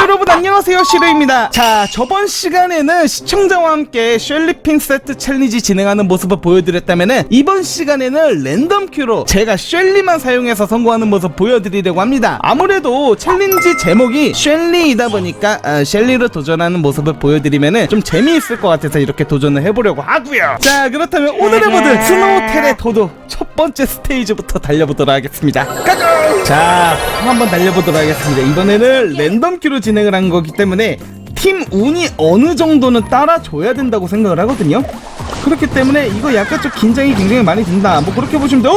여러분 안녕하세요. 시르입니다. 자 저번 시간에는 시청자와 함께 셜리핀 세트 챌린지 진행하는 모습을 보여드렸다면 이번 시간에는 랜덤 큐로 제가 셜리만 사용해서 성공하는 모습 보여드리려고 합니다. 아무래도 챌린지 제목이 셜리이다 보니까 아, 셜리로 도전하는 모습을 보여드리면 좀 재미있을 것 같아서 이렇게 도전을 해보려고 하고요. 자 그렇다면 오늘의 모드 스노우텔의 도도 첫 번째 스테이지부터 달려보도록 하겠습니다. 가자! 자 한번 달려보도록 하겠습니다. 이번에는 랜덤 큐로 진행을 한 거기 때문에 팀 운이 어느 정도는 따라줘야 된다고 생각을 하거든요. 그렇기 때문에 이거 약간 좀 긴장이 굉장히 많이 된다. 뭐 그렇게 보시면 돼요.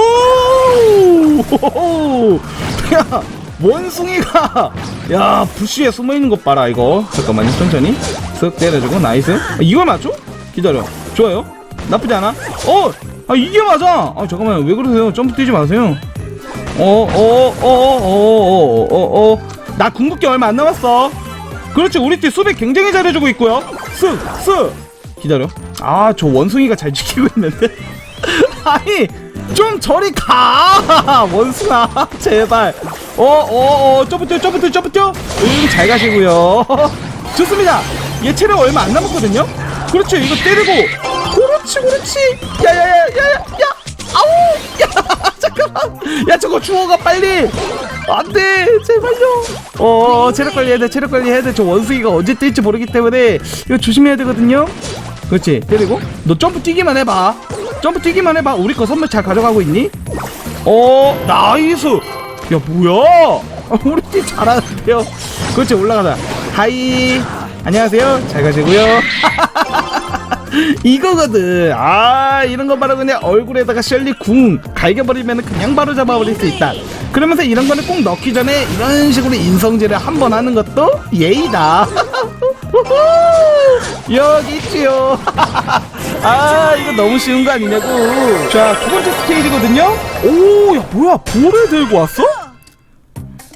오! 야 원숭이가 야 부시에 숨어 있는 것 봐라 이거. 잠깐만요 천천히. 쓱 때려주고 나이스. 아, 이거 맞죠? 기다려. 좋아요. 나쁘지 않아? 어! 아 이게 맞아. 아 잠깐만요 왜 그러세요? 점프 뛰지 마세요. 어, 어, 어, 어어 어 어 어 어 어나 궁극기 얼마 안 남았어. 그렇지 우리 팀 수비 굉장히 잘해주고 있고요. 쓱쓱 기다려. 아 저 원숭이가 잘 지키고 있는데. 아니 좀 저리 가. 원숭아 제발. 어어어 점프 뛰어 점프 뛰어 점프 뛰어. 음잘 가시고요. 좋습니다. 얘 체력 얼마 안 남았거든요. 그렇죠 이거 때리고. 그렇지 그렇지. 야야야 야 야 아우 야 잠깐만. 야 저거 주워가 빨리. 안돼 제발요. 어 체력 관리 해야 돼 체력 관리 해야 돼저 원숭이가 언제 뛸지 모르기 때문에 이거 조심해야 되거든요. 그렇지 때리고. 너 점프 뛰기만 해봐. 점프 뛰기만 해봐. 우리 거 선물 잘 가져가고 있니? 어 나이스. 야 뭐야? 아, 우리 팀 잘하는데요. 그렇지 올라가자. 하이. 안녕하세요. 잘 가시고요 이거거든. 아 이런 거 바로 그냥 얼굴에다가 셜리 궁 갈겨버리면 그냥 바로 잡아버릴 수 있다. 그러면서 이런 거는 꼭 넣기 전에 이런 식으로 인성질을 한 번 하는 것도 예의다. 여기 있지요. 아 이거 너무 쉬운 거 아니냐고. 자 두 번째 스테이지거든요. 오 야 뭐야? 볼을 들고 왔어?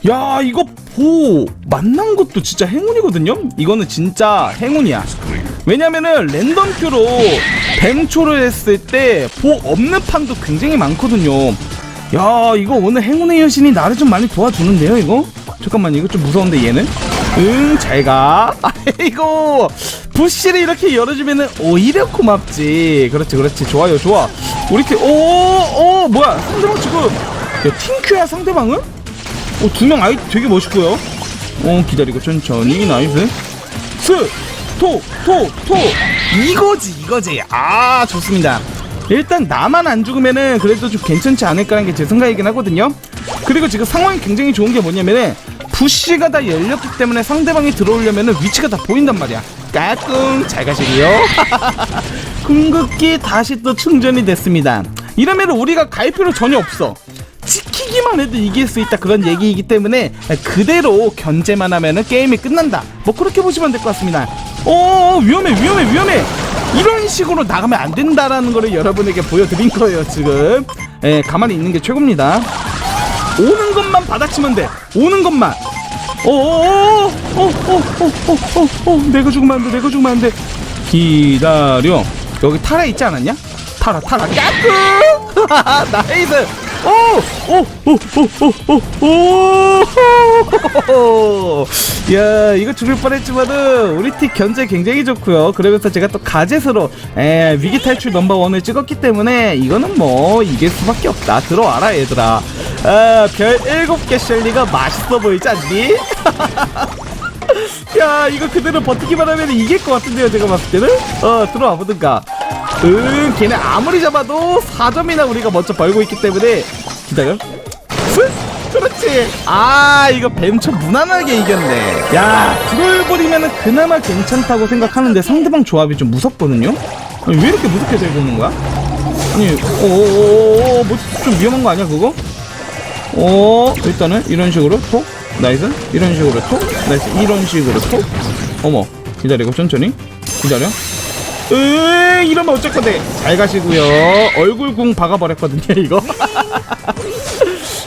야 이거 보 만난 것도 진짜 행운이거든요? 이거는 진짜 행운이야 왜냐면은 랜덤 큐로 뱀초를 했을 때 보 없는 판도 굉장히 많거든요. 야 이거 오늘 행운의 여신이 나를 좀 많이 도와주는데요 이거? 잠깐만 이거 좀 무서운데 얘는? 응 잘가. 아이고 부시를 이렇게 열어주면은 오히려 고맙지. 그렇지 그렇지. 좋아요 좋아. 우리 팀 오오 뭐야 상대방 지금 야 팅큐야 상대방은? 어, 두명 아이 되게 멋있고요. 어, 기다리고 천천히 나이스. 스, 토, 토, 토. 이거지, 이거지. 아, 좋습니다. 일단 나만 안 죽으면은 그래도 좀 괜찮지 않을까라는 게 제 생각이긴 하거든요. 그리고 지금 상황이 굉장히 좋은 게 뭐냐면은 부시가 다 열렸기 때문에 상대방이 들어오려면은 위치가 다 보인단 말이야. 까꿍 잘 가시고요. 궁극기 다시 또 충전이 됐습니다. 이러면 우리가 갈 필요 전혀 없어. 지키기만 해도 이길 수 있다 그런 얘기이기 때문에 그대로 견제만 하면은 게임이 끝난다 뭐 그렇게 보시면 될 것 같습니다 어 위험해 위험해 위험해. 이런 식으로 나가면 안 된다라는 거를 여러분에게 보여드린 거예요 지금. 예 가만히 있는 게 최고입니다. 오는 것만 받아치면 돼. 오는 것만. 어, 어어어어어어어어. 내가 죽으면 안돼 내가 죽으면 안돼. 기다려. 여기 타라 있지 않았냐? 타라 타라. 까꿍! 나이스 야 이거 죽을 뻔했지만은 우리 팀 견제 굉장히 좋고요 그러면서 제가 또 가젯으로 에, 위기 탈출 넘버 원을 찍었기 때문에 이거는 뭐 이길 수밖에 없다 들어와라 얘들아 아, 별 7개 셸리가 맛있어 보이지 않니? 야 이거 그대로 버티기만 하면 이길 것 같은데요 제가 봤을 때는 어 들어와 보든가 응 걔네 아무리 잡아도 4점이나 우리가 먼저 벌고 있기 때문에. 기다려. 슥! 그렇지. 아 이거 뱀처 무난하게 이겼네. 야 브롤버리면은 그나마 괜찮다고 생각하는데 상대방 조합이 좀 무섭거든요? 아니, 왜 이렇게 무섭게 들고 오는 거야? 아니 오오오오 뭐좀 위험한 거 아니야 그거? 어 일단은 이런 식으로 톡. 나이스. 이런 식으로 톡. 나이스. 이런 식으로 톡. 어머 기다리고 천천히. 기다려 으 이러면 어쩔 건데. 잘 가시고요. 얼굴 궁 박아버렸거든요 이거.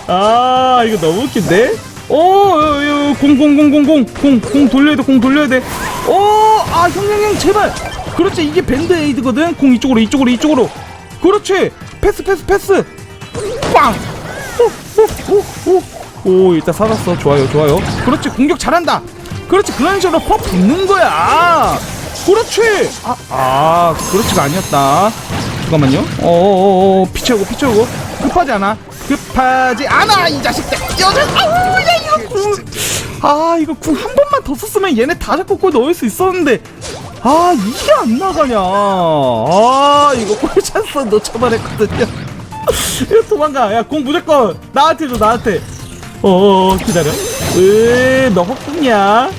아 이거 너무 웃긴데? 오공공공공공공공 돌려야 돼공 돌려야 돼오아 형형형 제발. 그렇지 이게 밴드 에이드거든? 공 이쪽으로 이쪽으로 이쪽으로. 그렇지. 패스 패스 패스. 빵. 오, 오, 오, 오, 일단 살았어. 좋아요, 좋아요. 그렇지, 공격 잘한다. 그렇지, 그런 식으로 확 붙는 거야. 그렇지. 아, 아, 그렇지가 아니었다. 잠깐만요. 어어어, 피 채우고, 피 채우고. 급하지 않아. 급하지 않아, 이 자식들. 여자, 아우, 야, 이거 궁. 아, 이거 궁 한 번만 더 썼으면 얘네 다 잡고 골 넣을 수 있었는데. 아, 이게 안 나가냐. 아, 이거 골 찬스 놓쳐만 했거든요. 이거 도망가. 야, 공 무조건 나한테 줘, 나한테. 어어, 기다려. 으, 너 헛꿈이야.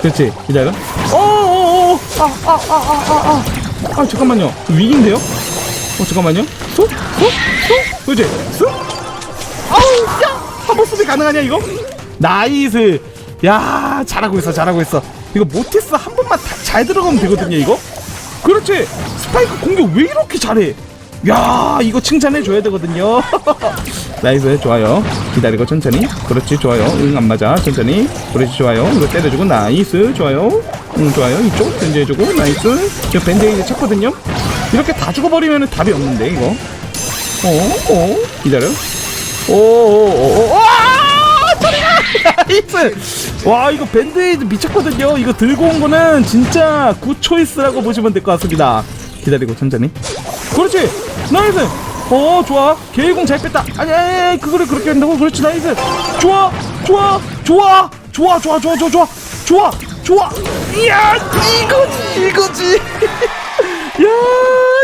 그렇지, 기다려. 어 어어, 아, 아, 아, 아, 아, 아. 아, 잠깐만요. 위기인데요? 어, 잠깐만요. 쏙, 쏙, 쏙. 그렇지, 쏙. 아우, 야! 한번 수비 가능하냐, 이거? 나이스. 야, 잘하고 있어, 잘하고 있어. 이거 모티스 한 번만 다 잘 들어가면 되거든요, 이거? 그렇지. 스파이크 공격 왜 이렇게 잘해? 야, 이거 칭찬해 줘야 되거든요. 나이스, 좋아요. 기다리고 천천히. 그렇지, 좋아요. 응, 안 맞아. 천천히. 그렇지, 좋아요. 이거 때려주고, 나이스, 좋아요. 응, 좋아요. 이쪽 견제해 주고, 나이스. 저 밴드에이드 쳤거든요. 이렇게 다 죽어버리면 답이 없는데, 이거. 어, 어, 기다려. 오, 오, 오, 오, 와! 저리가! 나이스! 와, 이거 밴드에이드 미쳤거든요. 이거 들고 온 거는 진짜 굿 초이스라고 보시면 될 것 같습니다. 기다리고 천천히. 그렇지! 나이스! 어, 좋아. 계획공 잘 뺐다. 아니, 아니, 아니, 그거를 그렇게 한다고? 그렇지, 나이스! 좋아! 좋아! 좋아! 좋아, 좋아, 좋아, 좋아, 좋아! 좋아! 좋아! 이야! 이거지, 이거지! 야,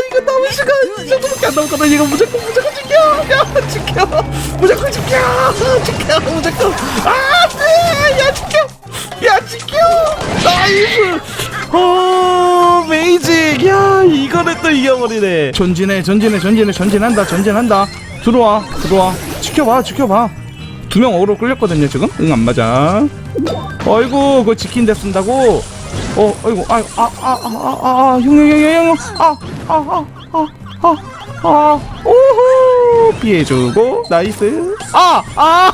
이거 남은 시간 이 정도밖에 안 남았거든. 이거 무조건 무조건 지켜. 야, 지켜. 무조건 지켜. 지켜. 무조건. 아, 네. 야, 지켜. 야, 지켜. 나이스. 어, 메이직. 야, 이거를 또 이겨버리네. 전진해, 전진해, 전진해, 전진한다, 전진한다. 들어와, 들어와. 지켜봐, 지켜봐. 두 명 어그로 끌렸거든요, 지금. 응, 안 맞아. 어이구, 그거 지킨 데 쓴다고? 어, 어이구, 아, 아, 아, 아, 아, 아, 형, 형, 형, 형, 형, 아, 아, 아, 아, 아, 아, 오호, 피해주고, 나이스. 아, 아,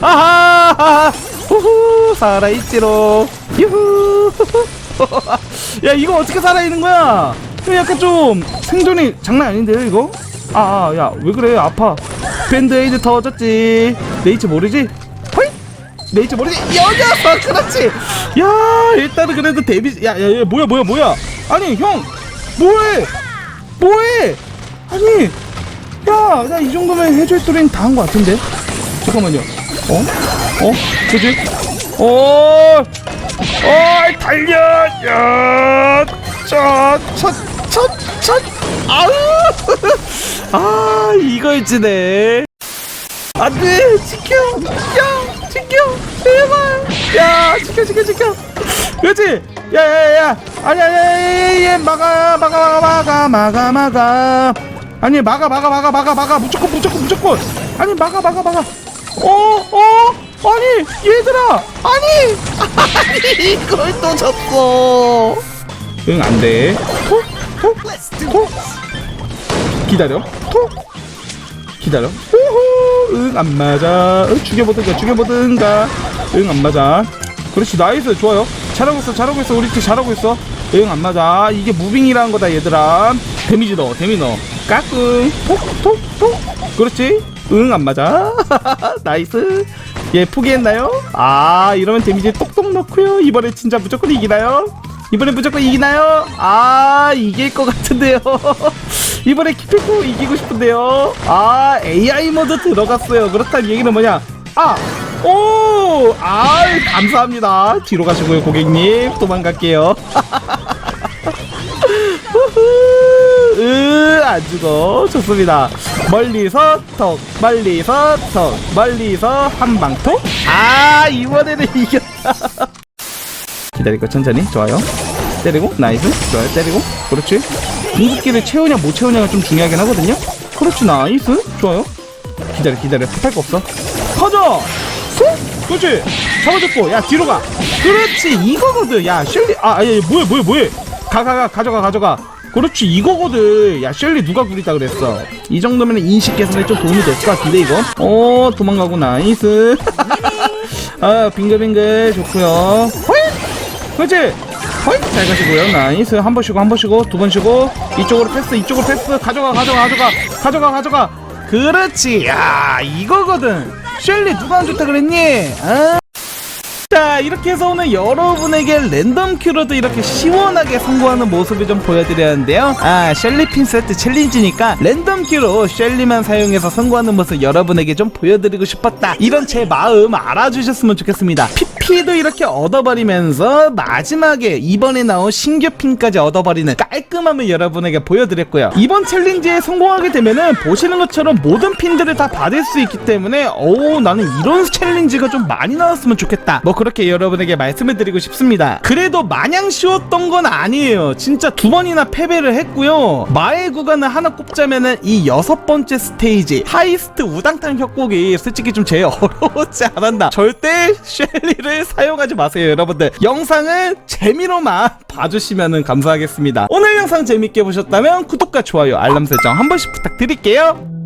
아, 아, 아, 후후, 살아있지로, 유후. 야, 이거 어떻게 살아있는 거야? 약간 좀 생존이 장난 아닌데요, 이거? 아, 아, 야, 왜 그래, 아파. 밴드에이드 터졌지. 네이처 모르지? 네이처 모르지? 여녀서 그렇지. 야 일단은 그래도 데뷔 야 야 야 뭐야 뭐야 뭐야. 아니 형 뭐해? 뭐해? 아니 야 나 이 정도면 해줄 소리는 다한거 같은데? 잠깐만요. 어? 어? 그지? 어? 어 달려! 야첫첫 첫 아우! 아 이걸 지네. 지켜 야 지켜. 제발 야 지켜 지켜 지켜. 그렇지? 야야야 아니 아니 아니 막아 막아 막아 막아 막아 아니 막아 막아 막아 막아 막아. 무조건 무조건 무조건. 아니 막아 막아 막아. 어어? 아니 얘들아. 아니. 아니 이걸 또 졌어 응 안돼. 톡톡톡 기다려. 톡 기다려. 호호, 응, 안 맞아. 응, 죽여보든가, 죽여보든가. 응, 안 맞아. 그렇지, 나이스, 좋아요. 잘하고 있어, 잘하고 있어. 우리 팀 잘하고 있어. 응, 안 맞아. 이게 무빙이라는 거다, 얘들아. 데미지 넣어, 데미지 넣어. 까꿍, 톡, 톡, 톡. 그렇지. 응, 안 맞아. 나이스. 얘 포기했나요? 아, 이러면 데미지 똑똑 넣고요. 이번에 진짜 무조건 이기나요? 이번에 무조건 이기나요? 아, 이길 것 같은데요. 이번에 키피코 이기고 싶은데요. 아, AI 모드 들어갔어요. 그렇다는 얘기는 뭐냐? 아, 오, 아, 감사합니다. 뒤로 가시고요, 고객님. 도망갈게요. 으, 안 죽어. 좋습니다. 멀리서 턱, 멀리서 턱, 멀리서 한방 톡. 아, 이번에는 이겼다. 기다리고 천천히 좋아요 때리고 나이스 좋아요 때리고 그렇지 궁극기를 채우냐 못 채우냐가 좀 중요하긴 하거든요 그렇지 나이스 좋아요 기다려 기다려 급할 거 없어 터져 쏙 그렇지. 잡아줬고 야 뒤로 가. 그렇지 이거거든. 야 셸리 아 아니 뭐해 뭐해 뭐해. 가가가 가져가 가져가. 그렇지 이거거든. 야 셸리 누가 구리다 그랬어? 이 정도면 인식 개선에 좀 도움이 될 것 같은데 이거? 어 도망가고 나이스. 아 빙글빙글 좋고요. 호잇! 그렇지. 호잇! 잘 가시고요. 나이스. 한 번 쉬고 한 번 쉬고 두 번 쉬고. 이쪽으로 패스 이쪽으로 패스. 가져가 가져가 가져가. 가져가 가져가. 그렇지. 야 이거거든 셸리 누가 안 좋다 그랬니? 아? 자 이렇게 해서 오늘 여러분에게 랜덤 큐로도 이렇게 시원하게 성공하는 모습을 좀 보여드렸는데요. 아 셸리 핀 세트 챌린지니까 랜덤 큐로 셸리만 사용해서 성공하는 모습 여러분에게 좀 보여드리고 싶었다. 이런 제 마음 알아주셨으면 좋겠습니다 PP도 이렇게 얻어버리면서 마지막에 이번에 나온 신규 핀까지 얻어버리는 깔끔함을 여러분에게 보여드렸고요. 이번 챌린지에 성공하게 되면은 보시는 것처럼 모든 핀들을 다 받을 수 있기 때문에 오 나는 이런 챌린지가 좀 많이 나왔으면 좋겠다. 뭐 그렇게 여러분에게 말씀을 드리고 싶습니다. 그래도 마냥 쉬웠던 건 아니에요. 진짜 두 번이나 패배를 했고요. 마의 구간을 하나 꼽자면은 이 여섯 번째 스테이지 하이스트 우당탕 협곡이 솔직히 좀 제일 어려웠지 않았나. 절대 셸리를 사용하지 마세요 여러분들. 영상을 재미로만 봐주시면 감사하겠습니다. 오늘 영상 재밌게 보셨다면 구독과 좋아요 알람 설정 한 번씩 부탁드릴게요